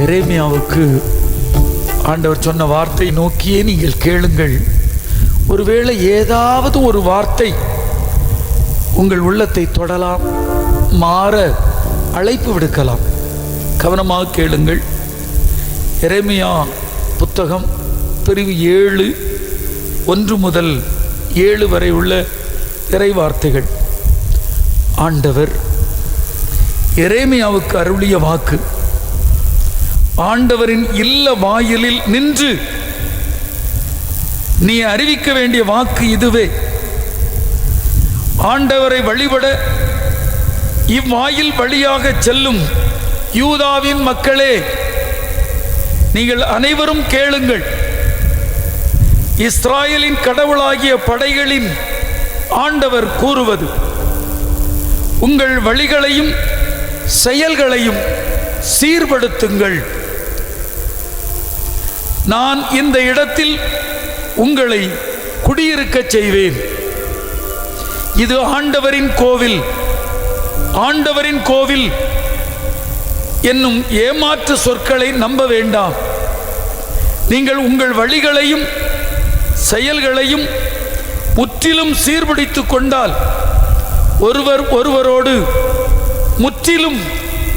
எரேமியாவுக்கு ஆண்டவர் சொன்ன வார்த்தை நோக்கியே நீங்கள் கேளுங்கள். ஒருவேளை ஏதாவது ஒரு வார்த்தை உங்கள் உள்ளத்தை தொடலாம் மாற அழைப்பு விடுக்கலாம். கவனமாக கேளுங்கள். எரேமியா புத்தகம் பிரிவு ஏழு ஒன்று முதல் ஏழு வரை உள்ள இறை வார்த்தைகள். ஆண்டவர் எரேமியாவுக்கு அருளிய வாக்கு. ஆண்டவரின் இல்ல வாயிலில் நின்று நீ அறிவிக்க வேண்டிய வாக்கு இதுவே. ஆண்டவரை வழிபட இவ்வாயில் வழியாக செல்லும் யூதாவின் மக்களே நீங்கள் அனைவரும் கேளுங்கள். இஸ்ராயலின் கடவுளாகிய படைகளின் ஆண்டவர் கூறுவது உங்கள் வழிகளையும் செயல்களையும் சீர்படுத்துங்கள். நான் இந்த இடத்தில் உங்களை குடியிருக்கச் செய்வேன். இது ஆண்டவரின் கோவில். ஆண்டவரின் கோவில் என்னும் ஏமாற்று சொற்களை நம்ப வேண்டாம். நீங்கள் உங்கள் வழிகளையும் செயல்களையும் முற்றிலும் சீர்பிடித்து கொண்டால் ஒருவர் ஒருவரோடு முற்றிலும்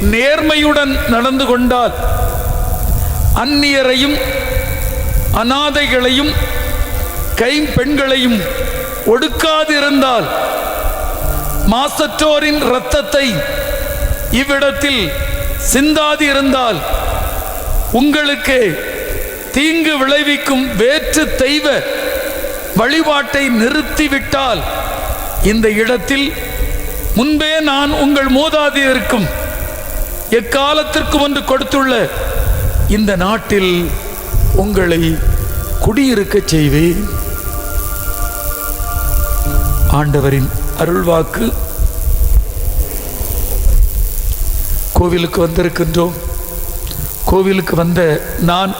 நேர்மையுடன் நடந்து கொண்டால் அந்நியரையும் அனாதைகளையும் கைம்பெண்களையும் ஒடுக்காதிருந்தால் மாசற்றோரின் இரத்தத்தை இவ்விடத்தில் சிந்தாதிருந்தால் உங்களுக்கு தீங்கு விளைவிக்கும் வேற்று தெய்வ வழிபாட்டை நிறுத்திவிட்டால் இந்த இடத்தில் முன்பே நான் உங்கள் மூதாதையருக்கும். எக்காலத்திற்கும் ஒன்று கொடுத்துள்ள இந்த நாட்டில் உங்களை குடியிருக்கச் செய்வேன். ஆண்டவரின் அருள்வாக்கு. கோவிலுக்கு வந்திருக்கின்றோம். கோவிலுக்கு வந்த நான்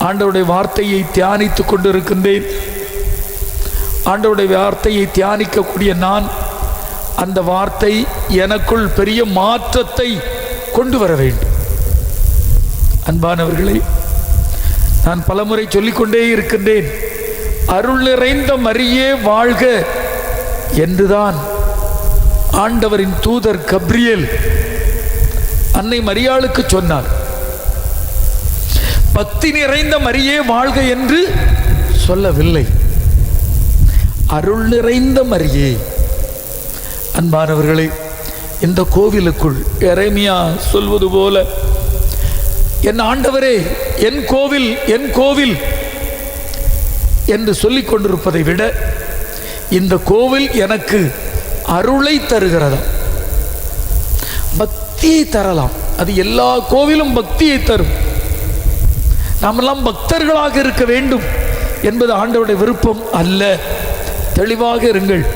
ஆண்டவருடைய வார்த்தையை தியானித்து கொண்டிருக்கின்றேன். ஆண்டவருடைய வார்த்தையை தியானிக்கக்கூடிய நான் அந்த வார்த்தை எனக்குள் பெரிய மாற்றத்தை கொண்டு வர வேண்டும். அன்பானவர்களை நான் பலமுறை சொல்லிக்கொண்டே இருக்கின்றேன். அருள் நிறைந்த மரியே வாழ்க என்றுதான் ஆண்டவரின் தூதர் கப்ரியேல் அன்னை மரியாளுக்கு சொன்னார். பக்தி நிறைந்த மரியே வாழ்க என்று சொல்லவில்லை. அருள் நிறைந்த மரியே. அன்பானவர்களே இந்த கோவிலுக்குள் எரேமியா சொல்வது போல என் ஆண்டவரே என் கோவில் என் கோவில் என்று சொல்லிக் கொண்டிருப்பதை விட இந்த கோவில் எனக்கு அருளை தருகிறதா? பக்தியை தரலாம். அது எல்லா கோவிலும் பக்தியை தரும். நாமெல்லாம் பக்தர்களாக இருக்க வேண்டும் என்பது ஆண்டவருடைய விருப்பம் அல்ல. தெளிவாக இருங்கள்.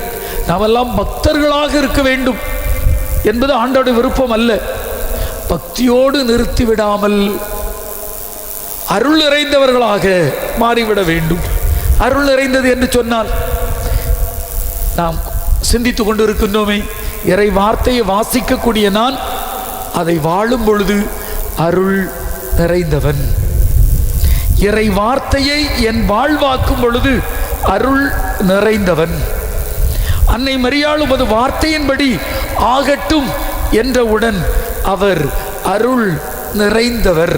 நாமெல்லாம் பக்தர்களாக இருக்க வேண்டும் என்பது ஆண்டவருடைய விருப்பம் அல்ல. பக்தியோடு நிறுத்திவிடாமல் அருள் நிறைந்தவர்களாக மாறிவிட வேண்டும். அருள் நிறைந்தது என்று சொன்னால் நாம் சிந்தித்து கொண்டிருக்கின்றோமே இறை வார்த்தையை வாசிக்கக்கூடிய நான் அதை வாழும் பொழுது அருள் நிறைந்தவன். இறை வார்த்தையை என் வாழ்வாக்கும் பொழுது அருள் நிறைந்தவன். அன்னை மரியாளும் அது வார்த்தையின்படி ஆகட்டும் என்றவுடன் அவர் அருள் நிறைந்தவர்.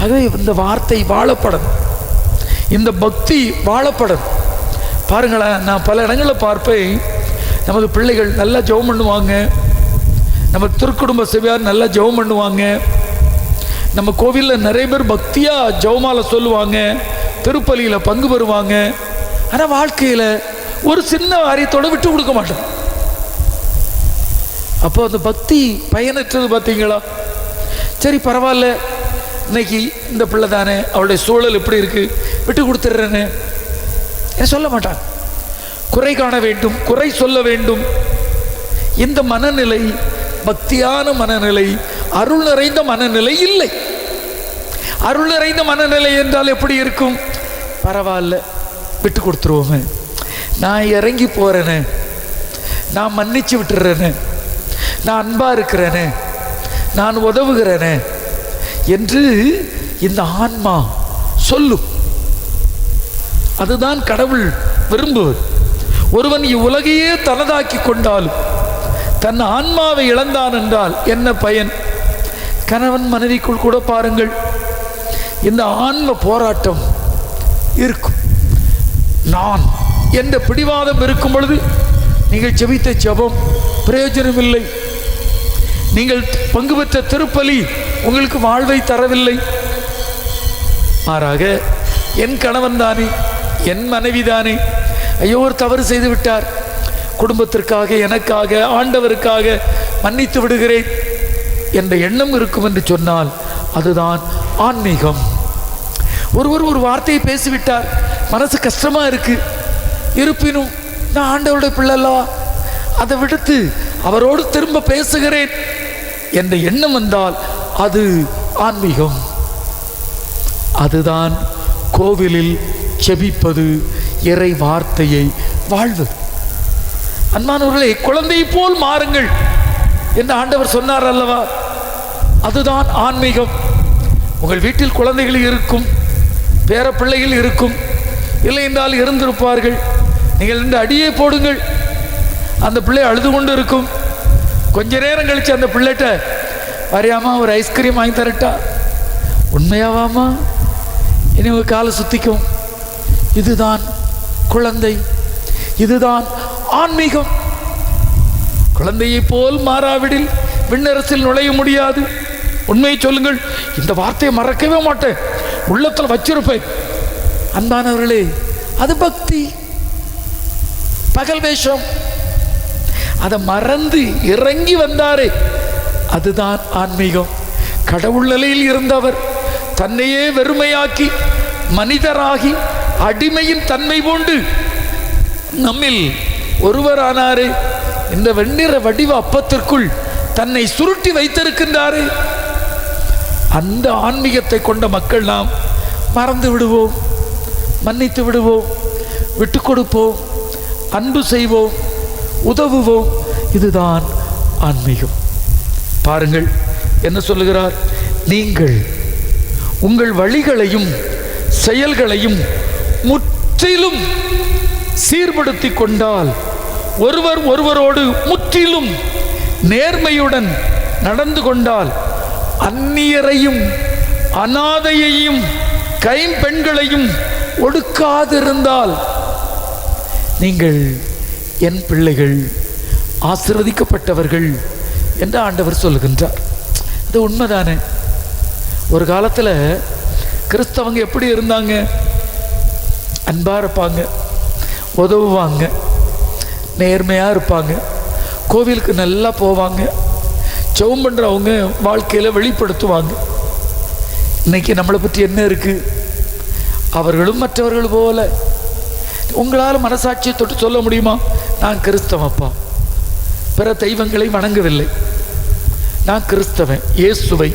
ஆகவே இந்த வார்த்தை வாழப்படணும் இந்த பக்தி வாழப்படணும் பாருங்களேன் நான் பல இடங்களில் பார்ப்பேன். நமது பிள்ளைகள் நல்லா ஜெபம் பண்ணுவாங்க. நம்ம திருக்குடும்ப சிவியார் நல்லா ஜெபம் பண்ணுவாங்க. நம்ம கோவிலில் நிறைய பேர் பக்தியாக ஜெபமால சொல்லுவாங்க. திருப்பலியில் பங்கு பெறுவாங்க. ஆனால் வாழ்க்கையில் ஒரு சின்ன காரியத்தோட விட்டு கொடுக்க மாட்டோம். அப்போ அந்த பக்தி பயனற்றது பார்த்தீங்களா? சரி பரவாயில்ல. இன்னைக்கு இந்த பிள்ளை தானே அவளுடைய சூழல் எப்படி இருக்கு? விட்டு கொடுத்துட்றேன்னு. ஏன் சொல்ல மாட்டான்? குறை காண வேண்டும் குறை சொல்ல வேண்டும். இந்த மனநிலை பக்தியான மனநிலை அருள் நிறைந்த மனநிலை இல்லை. அருள் நிறைந்த மனநிலை என்றால் எப்படி இருக்கும்? பரவாயில்ல விட்டு கொடுத்துருவோமே. நான் இறங்கி போகிறேனே நான் மன்னிச்சு விட்டுறேனே. நான் அன்பாக இருக்கிறேனே நான் உதவுகிறேனே என்று இந்த ஆன்மா சொல்லும். அதுதான் கடவுள் விரும்புவது ஒருவன் இவ்வுலகையே தனதாக்கி கொண்டாலும் தன் ஆன்மாவை இழந்தான் என்றால் என்ன பயன்? கணவன் மனைவிக்குள் கூட பாருங்கள் இந்த ஆன்ம போராட்டம் இருக்கும். நான் என்ற பிடிவாதம் இருக்கும் பொழுது நீங்கள் செபித்த ஜபம் பிரயோஜனமில்லை. நீங்கள் பங்கு பெற்ற திருப்பலி உங்களுக்கு வாழ்வை தரவில்லை. மாறாக என் கணவன் தானே என் மனைவி தானே ஐயோ ஒரு தவறு செய்து விட்டார். குடும்பத்திற்காக எனக்காக ஆண்டவருக்காக மன்னித்து விடுகிறேன். என்ற எண்ணம் இருக்கும் என்று சொன்னால் அதுதான் ஆன்மீகம். ஒருவர் ஒரு வார்த்தையை பேசிவிட்டார். மனசு கஷ்டமா இருக்கு. இருப்பினும் நான் ஆண்டவருடைய பிள்ளைல்லா அதை விடுத்து அவரோடு திரும்ப பேசுகிறேன். என்ற எண்ணம் வந்தால் அது ஆன்மீகம். அதுதான் கோவிலில் செபிப்பது இறை வார்த்தையை வாழ்வது. அன்பானவர்களே குழந்தையை போல் மாறுங்கள் என்று ஆண்டவர் சொன்னார் அல்லவா? அதுதான் ஆன்மீகம். உங்கள் வீட்டில் குழந்தைகள் இருக்கும் பேர பிள்ளைகள் இருக்கும் இல்லை என்றால் இருந்திருப்பார்கள். நீங்கள் இந்த அடியே போடுங்கள். அந்த பிள்ளை அழுது கொண்டு இருக்கும் கொஞ்ச நேரம் கழிச்சு அந்த பிள்ளைகிட்ட வரையாமா ஒரு ஐஸ்கிரீம் வாங்கி தரட்டா? உண்மையாவாமா? இனி உங்க காலை சுத்திக்கும். இதுதான் குழந்தை. இதுதான் ஆன்மீகம். குழந்தையைப் போல் மாறாவிடில் விண்ணரசில் நுழைய முடியாது. உண்மையை சொல்லுங்கள் இந்த வார்த்தையை மறக்கவே மாட்டேன். உள்ளத்தில் வச்சிருப்பேன். அன்பானவர்களே அது பக்தி. பகல் வேஷம். அதை மறந்து இறங்கி வந்தாரே. அதுதான் ஆன்மீகம். கடவுள் நிலையில் இருந்தவர் தன்னையே வெறுமையாக்கி மனிதராகி அடிமையின் தன்மை கொண்டு நம்மில் ஒருவரானாரே இந்த வெண்ணிற வடிவ அப்பத்திற்குள் தன்னை சுருட்டி வைத்திருக்கின்றாரே. அந்த ஆன்மீகத்தை கொண்ட மக்கள் நாம் மறந்து விடுவோம் மன்னித்து விடுவோம் விட்டு கொடுப்போம் அன்பு செய்வோம். உதவுவோம். இதுதான் ஆன்மீகம். பாருங்கள் என்ன சொல்லுகிறார்? நீங்கள் உங்கள் வழிகளையும் செயல்களையும் முற்றிலும் சீர்படுத்தி கொண்டால் ஒருவர் ஒருவரோடு முற்றிலும் நேர்மையுடன் நடந்து கொண்டால் அந்நியரையும் அனாதையையும் கைம்பெண்களையும் ஒடுக்காதிருந்தால் நீங்கள் என் பிள்ளைகள் ஆசிர்வதிக்கப்பட்டவர்கள் என்று ஆண்டவர் சொல்லுகின்றார். அது உண்மைதானே? ஒரு காலத்தில் கிறிஸ்தவங்க எப்படி இருந்தாங்க? அன்பாக இருப்பாங்க உதவுவாங்க நேர்மையாக இருப்பாங்க கோவிலுக்கு நல்லா போவாங்க ஜெபம் பண்ணுறவங்க வாழ்க்கையில் வெளிப்படுத்துவாங்க. இன்னைக்கு நம்மளை பற்றி என்ன இருக்குது அவர்களும் மற்றவர்கள் போல. உங்களால் மனசாட்சியை தொட்டு சொல்ல முடியுமா? நான் கிறிஸ்தவப்பா பிற தெய்வங்களை வணங்கவில்லை. நான் கிறிஸ்தவன் இயேசுவை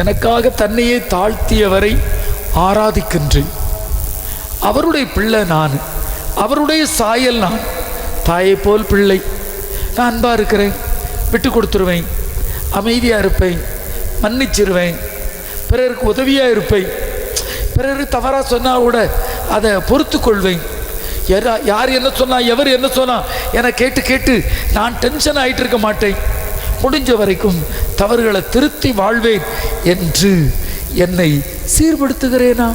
எனக்காக தன்னையே தாழ்த்தியவரை ஆராதிக்கின்றேன். அவருடைய பிள்ளை நான் அவருடைய சாயல் நான் தாயை போல் பிள்ளை. நான் அன்பாக இருக்கிறேன் விட்டு கொடுத்துருவேன் அமைதியாக இருப்பேன் மன்னிச்சிருவேன். பிறருக்கு உதவியாக இருப்பேன். பிறர் தவறாக சொன்னால் கூட அதை பொறுத்து கொள்வேன். யாரா யார் என்ன சொன்னா எவர் என்ன சொன்னா? என கேட்டு கேட்டு நான் டென்ஷன் ஆகிட்டு இருக்க மாட்டேன். முடிஞ்ச வரைக்கும் தவறுகளை திருத்தி வாழ்வேன் என்று என்னை சீர்படுத்துகிறேனா?